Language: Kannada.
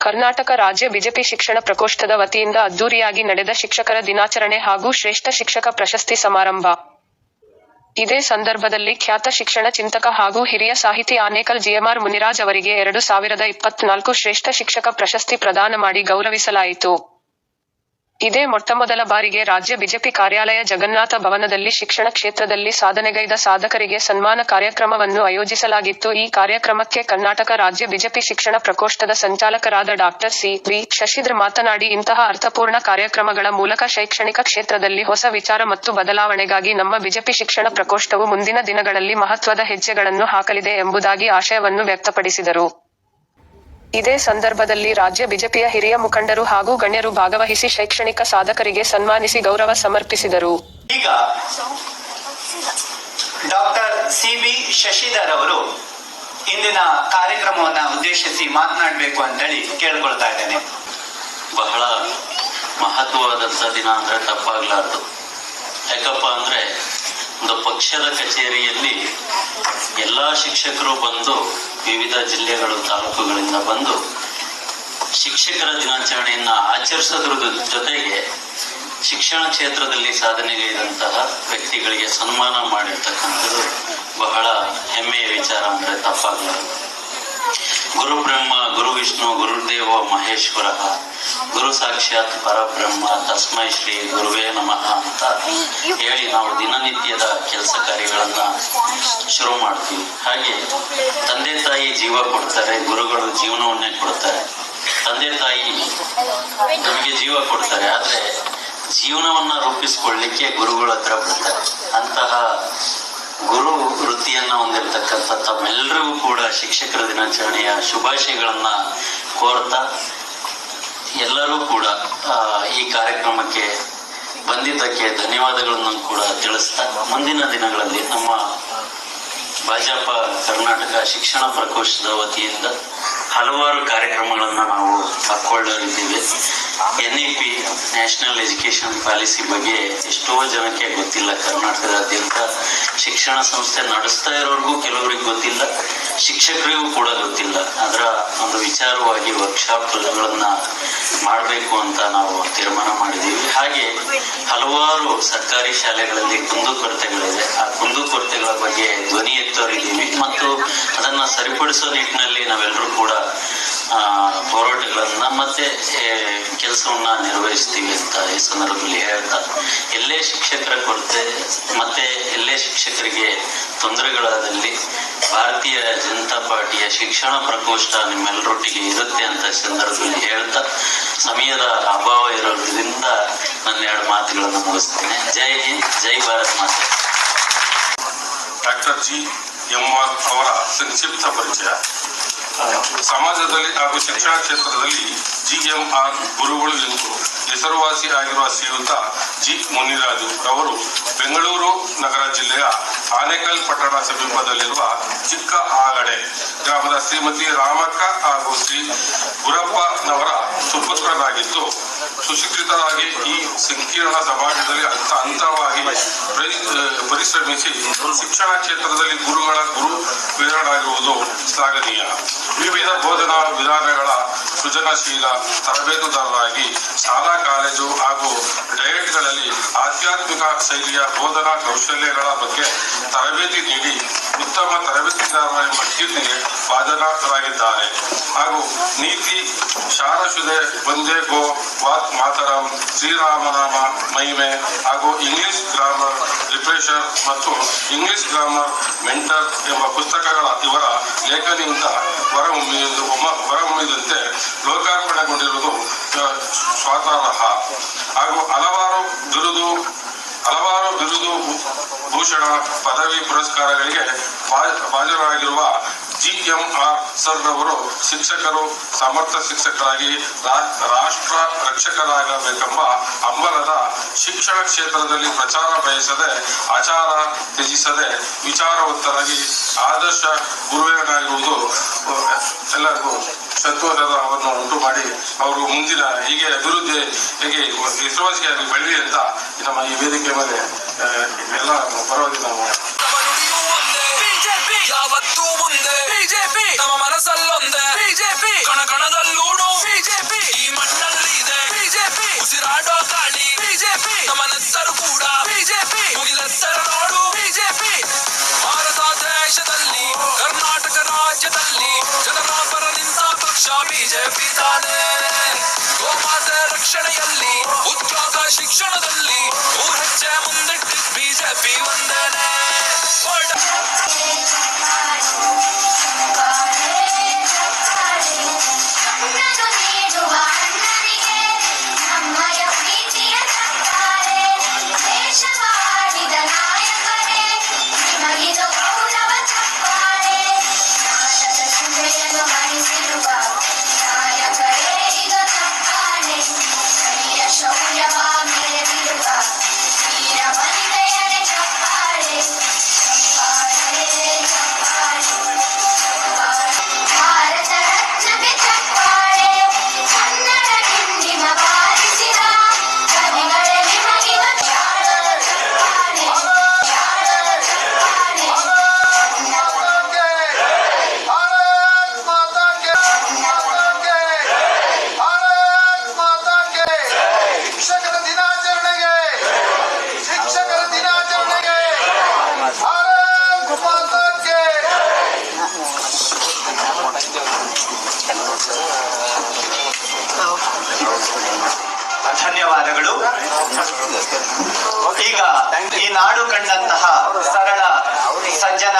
ಕರ್ನಾಟಕ ರಾಜ್ಯ ಬಿಜೆಪಿ ಶಿಕ್ಷಣ ಪ್ರಕೋಷ್ಠದ ವತಿಯಿಂದ ಅದ್ದೂರಿಯಾಗಿ ನಡೆದ ಶಿಕ್ಷಕರ ದಿನಾಚರಣೆ ಹಾಗೂ ಶ್ರೇಷ್ಠ ಶಿಕ್ಷಕ ಪ್ರಶಸ್ತಿ ಸಮಾರಂಭ. ಇದೇ ಸಂದರ್ಭದಲ್ಲಿ ಖ್ಯಾತ ಶಿಕ್ಷಣ ಚಿಂತಕ ಹಾಗೂ ಹಿರಿಯ ಸಾಹಿತಿ ಆನೇಕಲ್ ಜಿಎಂಆರ್ ಮುನಿರಾಜ್ ಅವರಿಗೆ ಎರಡು ಸಾವಿರದ ಇಪ್ಪತ್ನಾಲ್ಕು ಶ್ರೇಷ್ಠ ಶಿಕ್ಷಕ ಪ್ರಶಸ್ತಿ ಪ್ರದಾನ ಮಾಡಿ ಗೌರವಿಸಲಾಯಿತು. ಇದೇ ಮೊಟ್ಟಮೊದಲ ಬಾರಿಗೆ ರಾಜ್ಯ ಬಿಜೆಪಿ ಕಾರ್ಯಾಲಯ ಜಗನ್ನಾಥ ಭವನದಲ್ಲಿ ಶಿಕ್ಷಣ ಕ್ಷೇತ್ರದಲ್ಲಿ ಸಾಧನೆಗೈದ ಸಾಧಕರಿಗೆ ಸನ್ಮಾನ ಕಾರ್ಯಕ್ರಮವನ್ನು ಆಯೋಜಿಸಲಾಗಿತ್ತು. ಈ ಕಾರ್ಯಕ್ರಮಕ್ಕೆ ಕರ್ನಾಟಕ ರಾಜ್ಯ ಬಿಜೆಪಿ ಶಿಕ್ಷಣ ಪ್ರಕೋಷ್ಠದ ಸಂಚಾಲಕರಾದ ಡಾಕ್ಟರ್ ಸಿ ವಿ ಶಶಿಧರ್ ಮಾತನಾಡಿ, ಇಂತಹ ಅರ್ಥಪೂರ್ಣ ಕಾರ್ಯಕ್ರಮಗಳ ಮೂಲಕ ಶೈಕ್ಷಣಿಕ ಕ್ಷೇತ್ರದಲ್ಲಿ ಹೊಸ ವಿಚಾರ ಮತ್ತು ಬದಲಾವಣೆಗಾಗಿ ನಮ್ಮ ಬಿಜೆಪಿ ಶಿಕ್ಷಣ ಪ್ರಕೋಷ್ಠವು ಮುಂದಿನ ದಿನಗಳಲ್ಲಿ ಮಹತ್ವದ ಹೆಜ್ಜೆಗಳನ್ನು ಹಾಕಲಿದೆ ಎಂಬುದಾಗಿ ಆಶಯವನ್ನು ವ್ಯಕ್ತಪಡಿಸಿದರು. ಇದೇ ಸಂದರ್ಭದಲ್ಲಿ ರಾಜ್ಯ ಬಿಜೆಪಿಯ ಹಿರಿಯ ಮುಖಂಡರು ಹಾಗೂ ಗಣ್ಯರು ಭಾಗವಹಿಸಿ ಶೈಕ್ಷಣಿಕ ಸಾಧಕರಿಗೆ ಸನ್ಮಾನಿಸಿ ಗೌರವ ಸಮರ್ಪಿಸಿದರು. ಈಗ ಡಾಕ್ಟರ್ ಸಿಬಿ ಶಶಿಧರ್ ಅವರು ಇಂದಿನ ಕಾರ್ಯಕ್ರಮವನ್ನು ಉದ್ದೇಶಿಸಿ ಮಾತನಾಡಬೇಕು ಅಂತೇಳಿ ಕೇಳ್ಕೊಳ್ತಾ ಇದ್ದೇನೆ. ಬಹಳ ಮಹತ್ವವಾದಂಥ ದಿನ ಅಂದ್ರೆ ತಪ್ಪಾಗ್ಲಾರ್ದು. ಯಾಕಪ್ಪ ಅಂದ್ರೆ ಒಂದು ಪಕ್ಷದ ಕಚೇರಿಯಲ್ಲಿ ಎಲ್ಲಾ ಶಿಕ್ಷಕರು ಬಂದು ವಿವಿಧ ಜಿಲ್ಲೆಗಳು, ತಾಲೂಕುಗಳಿಂದ ಬಂದು ಶಿಕ್ಷಕರ ದಿನಾಚರಣೆಯನ್ನು ಆಚರಿಸೋದ್ರ ಜೊತೆಗೆ ಶಿಕ್ಷಣ ಕ್ಷೇತ್ರದಲ್ಲಿ ಸಾಧನೆಗೈದಂತಹ ವ್ಯಕ್ತಿಗಳಿಗೆ ಸನ್ಮಾನ ಮಾಡಿರ್ತಕ್ಕಂಥದ್ದು ಬಹಳ ಹೆಮ್ಮೆಯ ವಿಚಾರ ಅಂದ್ರೆ ತಪ್ಪಾಗಲಾರದು. ಗುರು ಬ್ರಹ್ಮ, ಗುರು ವಿಷ್ಣು ಗುರುದೇವ ಮಹೇಶ್ವರ. ಗುರು ಸಾಕ್ಷಾತ್ ಪರಬ್ರಹ್ಮ, ತಸ್ಮೈ ಶ್ರೀ ಗುರುವೇ ನಮಃ ಅಂತ ಹೇಳಿ ನಾವು ದಿನನಿತ್ಯದ ಕೆಲಸ ಕಾರ್ಯಗಳನ್ನ ಶುರು ಮಾಡ್ತೀವಿ. ಹಾಗೆ ತಂದೆ ತಾಯಿ ಜೀವ ಕೊಡ್ತಾರೆ, ಗುರುಗಳು ಜೀವನವನ್ನೇ ಕೊಡ್ತಾರೆ. ತಂದೆ ತಾಯಿ ನಮಗೆ ಜೀವ ಕೊಡ್ತಾರೆ, ಆದ್ರೆ ಜೀವನವನ್ನ ರೂಪಿಸ್ಕೊಳ್ಳಿಕ್ಕೆ ಗುರುಗಳ ಹತ್ರ ಬರ್ತಾರೆ. ಅಂತಹ ಗುರು ವೃತ್ತಿಯನ್ನ ಹೊಂದಿರತಕ್ಕಂಥ ತಮ್ಮೆಲ್ಲರಿಗೂ ಕೂಡ ಶಿಕ್ಷಕರ ದಿನಾಚರಣೆಯ ಶುಭಾಶಯಗಳನ್ನ ಕೋರ್ತಾ ಎಲ್ಲರೂ ಕೂಡ ಈ ಕಾರ್ಯಕ್ರಮಕ್ಕೆ ಬಂದಿದ್ದಕ್ಕೆ ಧನ್ಯವಾದಗಳನ್ನು ಕೂಡ ತಿಳಿಸ್ತಾ ಮುಂದಿನ ದಿನಗಳಲ್ಲಿ ನಮ್ಮ ಭಾಜಪ ಕರ್ನಾಟಕ ಶಿಕ್ಷಣ ಪ್ರಕೋಷ್ಠದ ವತಿಯಿಂದ ಹಲವಾರು ಕಾರ್ಯಕ್ರಮಗಳನ್ನು ನಾವು ಹಾಕೊಳ್ಳಲಿದ್ದೀವಿ N E P national education policy ಬಗ್ಗೆ ಎಷ್ಟೋ ಜನಕ್ಕೆ ಗೊತ್ತಿಲ್ಲ. ಕರ್ನಾಟಕದಾದ್ಯಂತ ಶಿಕ್ಷಣ ಸಂಸ್ಥೆ ನಡೆಸ್ತಾ ಇರೋರ್ಗೂ ಕೆಲವರಿಗೆ ಗೊತ್ತಿಲ್ಲ, ಶಿಕ್ಷಕರಿಗೂ ಕೂಡ ಗೊತ್ತಿಲ್ಲ. ಅದರ ಒಂದು ವಿಚಾರವಾಗಿ ವರ್ಕ್ಶಾಪ್ಗಳನ್ನ ಮಾಡಬೇಕು ಅಂತ ನಾವು ತೀರ್ಮಾನ ಮಾಡಿದ್ದೀವಿ. ಹಾಗೆ ಹಲವಾರು ಸರ್ಕಾರಿ ಶಾಲೆಗಳಲ್ಲಿ ಕುಂದುಕೊರತೆಗಳಿದೆ. ಆ ಕುಂದುಕೊರತೆಗಳ ಬಗ್ಗೆ ಧ್ವನಿ ಎತ್ತೋರಿದ್ದೀವಿ. ಮತ್ತು ಅದನ್ನ ಸರಿಪಡಿಸೋ ನಿಟ್ಟಿನಲ್ಲಿ ನಾವೆಲ್ಲರೂ ಕೂಡ ಹೋರಾಟಗಳನ್ನ ಮತ್ತೆ ಕೆಲಸವನ್ನ ನಿರ್ವಹಿಸ್ತೀವಿ ಅಂತ ಈ ಸಂದರ್ಭದಲ್ಲಿ ಹೇಳ್ತಾ, ಎಲ್ಲೇ ಶಿಕ್ಷಕರ ಕೊರತೆ, ಮತ್ತೆ ಎಲ್ಲೇ ಶಿಕ್ಷಕರಿಗೆ ತೊಂದರೆಗಳಾದಲ್ಲಿ ಭಾರತೀಯ ಜನತಾ ಪಾರ್ಟಿಯ ಶಿಕ್ಷಣ ಪ್ರಕೋಷ್ಠ ನಿಮ್ಮೆಲ್ಲರೊಟ್ಟಿಗೆ ಇರುತ್ತೆ ಅಂತ ಸಂದರ್ಭದಲ್ಲಿ ಹೇಳ್ತಾ, ಸಮಯದ ಅಭಾವ ಇರೋದ್ರಿಂದ ನನ್ನ ಎರಡು ಮಾತುಗಳನ್ನು ಮುಗಿಸ್ತೇನೆ. ಜೈ ಹಿಂದ್, ಜೈ ಭಾರತ್ ಮಾತೆ. ಡಾಕ್ಟರ್ ಜಿ ಎಂ ಅವರ ಸಂಕ್ಷಿಪ್ತ ಪರಿಚಯ. ಸಮಾಜದಲ್ಲಿ ಹಾಗೂ ಶಿಕ್ಷಣ ಕ್ಷೇತ್ರದಲ್ಲಿ ಜಿ ಎಂ ಗುರುಗಳು ಎಂದು ಹೆಸರುವಾಸಿ ಆಗಿರುವ ಶ್ರೀಯುತ ಜಿ ಮುನಿರಾಜು ಅವರು ಬೆಂಗಳೂರು ನಗರ ಜಿಲ್ಲೆಯ ಆನೇಕಲ್ ಪಟ್ಟಣ ಸಮೀಪದಲ್ಲಿರುವ ಚಿಕ್ಕ ಆಗಡೆ ಗ್ರಾಮದ ಶ್ರೀಮತಿ ರಾಮಕ್ಕ ಹಾಗೂ ಶ್ರೀ ಗುರಪ್ಪನವರ ಸುಪುತ್ರನಾಗಿದ್ದು ಸುಶಿಕ್ಷಿತರಾಗಿ ಈ ಸಂಕೀರ್ಣ ಸಮಾಜದಲ್ಲಿ ಹಂತ ಹಂತವಾಗಿ ಪರಿಶ್ರಮಿಸಿ ಶಿಕ್ಷಣ ಕ್ಷೇತ್ರದಲ್ಲಿ ಗುರುಗಳ ಗುರು ವೀರನಾಗಿರುವುದು ಶ್ಲಾಘನೀಯ. ವಿವಿಧ ಬೋಧನಾ ವಿಧಾನಗಳ ಸೃಜನಶೀಲ ತರಬೇತುದಾರರಾಗಿ ಶಾಲಾ, ಕಾಲೇಜು ಹಾಗೂ ಡಯಟ್ಗಳಲ್ಲಿ ಆಧ್ಯಾತ್ಮಿಕ ಶೈಲಿಯ ಬೋಧನಾ ಕೌಶಲ್ಯಗಳ ಬಗ್ಗೆ ತರಬೇತಿ ನೀಡಿ ಉತ್ತಮ ತರಬೇತಿದಾರರ ಎಂಬ ಕೀರ್ತಿಗೆ ಹಾಗೂ ನೀತಿ ಶಾರಶುದೆ ಬಂದೇ ಗೋ ವಾತ್ ಮಾತಾರಾಮ್ ಶ್ರೀರಾಮನಾಮ ಮಹಿಮೆ ಹಾಗೂ ಇಂಗ್ಲಿಷ್ ಗ್ರಾಮರ್ ಲಿಟ್ರೇಚರ್ ಮತ್ತು ಇಂಗ್ಲಿಷ್ ಗ್ರಾಮರ್ ಮೆಂಟರ್ ಎಂಬ ಪುಸ್ತಕಗಳ ಇವರ ಲೇಖನಿಯಿಂದ ಹೊರಹೊಮ್ಮಿದ್ದು ಹೊರಹೊಮ್ಮಿದಂತೆ ಲೋಕಾರ್ಪಣೆಗೊಂಡಿರುವುದು ಸ್ವಾತಾರ್ಹ ಹಾಗೂ ಹಲವಾರು ಬಿರುದು ಹಲವಾರು ಬಿರುದು ಭೂಷಣ, ಪದವಿ ಪುರಸ್ಕಾರಗಳಿಗೆ ಭಾಜನರಾಗಿರುವ ಜಿ ಎಂ ಆರ್ ಸರ್ ರವರು ಶಿಕ್ಷಕರು, ಸಮರ್ಥ ಶಿಕ್ಷಕರಾಗಿ ರಾಷ್ಟ್ರ ರಕ್ಷಕರಾಗಬೇಕೆಂಬ ಅಂಬಲದ ಶಿಕ್ಷಣ ಕ್ಷೇತ್ರದಲ್ಲಿ ಪ್ರಚಾರ ಬಯಸದೆ, ಆಚಾರ ತ್ಯಜಿಸದೆ ವಿಚಾರವಂತರಾಗಿ ಆದರ್ಶ ಗುರುವೇನಾಗಿರುವುದು ಎಲ್ಲರಿಗೂ ಸಂತೋಷವನ್ನು ಉಂಟು ಮಾಡಿ ಅವರು ಮುಂದಿನ ಹೀಗೆ ಅಭಿವೃದ್ಧಿ ಹೇಗೆ ಹೆಸರುವಾಸಿಯಾಗಿ ಬೆಳ್ಳಿ ಅಂತ ನಮ್ಮ ಈ ವೇದಿಕೆ ಮೇಲೆ ಎಲ್ಲ ಪರವಾಗಿ ನಾವು ಯಾವತ್ತೂ ಮುಂದೆ ಬಿಜೆಪಿ. ನಮ್ಮ ಮನಸ್ಸಲ್ಲೊಂದೆ. ಬಿಜೆಪಿ. ಕಣ ಕಣದಲ್ಲೂ ಬಿಜೆಪಿ. ಈ ಮಣ್ಣಲ್ಲಿ ಇದೆ. ಬಿಜೆಪಿ. ಉಸಿರಾಡೋ ಗಾಳಿ. ಬಿಜೆಪಿ. ನಮ್ಮ ನೆತ್ತರು ಕೂಡ. ಬಿಜೆಪಿ. ಮುಗಿಲೆತ್ತರ ನೋಡು ಬಿಜೆಪಿ. ಭಾರತ ದೇಶದಲ್ಲಿ ಕರ್ನಾಟಕ ರಾಜ್ಯದಲ್ಲಿ ಜನರ ಪರ ನಿಂತ ಪಕ್ಷ ಬಿಜೆಪಿ ತಾನೇ. ಗೋಮಾತೆ ರಕ್ಷಣೆಯಲ್ಲಿ ಉದ್ಯೋಗ ಶಿಕ್ಷಣದಲ್ಲಿ ಮೂರು ಹೆಜ್ಜೆ ಮುಂದಿಟ್ಟು ಬಿಜೆಪಿ ಒಂದೇನೆ. ಧನ್ಯವಾದಗಳು. ಈಗ ಈ ನಾಡು ಕಂಡಂತಹ ಸರಳ ಸಜ್ಜನ